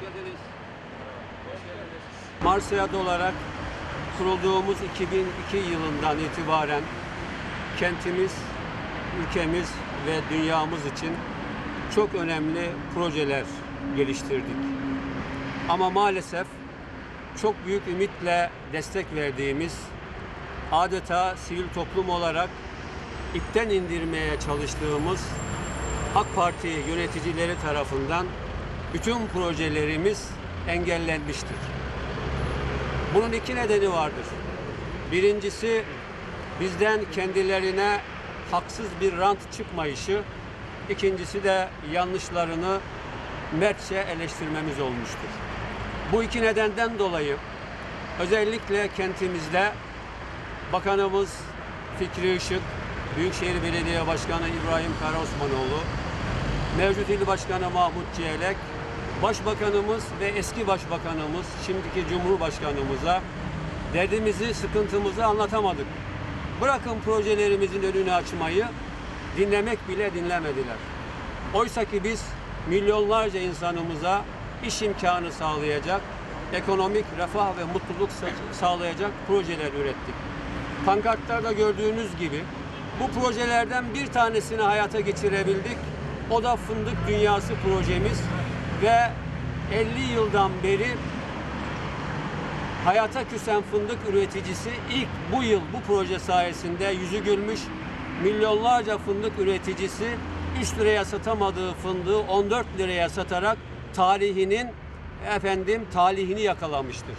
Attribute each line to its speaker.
Speaker 1: geldiniz.
Speaker 2: Olarak kurulduğumuz 2002 yılından itibaren kentimiz, ülkemiz ve dünyamız için çok önemli projeler geliştirdik. Ama maalesef çok büyük ümitle destek verdiğimiz adeta sivil toplum olarak ipten indirmeye çalıştığımız AK Parti yöneticileri tarafından bütün projelerimiz engellenmiştir. Bunun iki nedeni vardır. Birincisi bizden kendilerine haksız bir rant çıkmayışı, ikincisi de yanlışlarını mertçe eleştirmemiz olmuştur. Bu iki nedenden dolayı özellikle kentimizde Bakanımız Fikri Işık, Büyükşehir Belediye Başkanı İbrahim Karaosmanoğlu, mevcut il başkanı Mahmut Ciğelek, Başbakanımız ve eski başbakanımız, şimdiki Cumhurbaşkanımıza derdimizi, sıkıntımızı anlatamadık. Bırakın projelerimizin önünü açmayı, dinlemek bile dinlemediler. Oysa ki biz milyonlarca insanımıza iş imkanı sağlayacak, ekonomik refah ve mutluluk sa- sağlayacak projeler ürettik. Pankartlarda gördüğünüz gibi bu projelerden bir tanesini hayata geçirebildik. O da Fındık Dünyası projemiz ve 50 yıldan beri hayata küsen fındık üreticisi ilk bu yıl bu proje sayesinde yüzü gülmüş milyonlarca fındık üreticisi 3 liraya satamadığı fındığı 14 liraya satarak tarihinin efendim talihini yakalamıştır.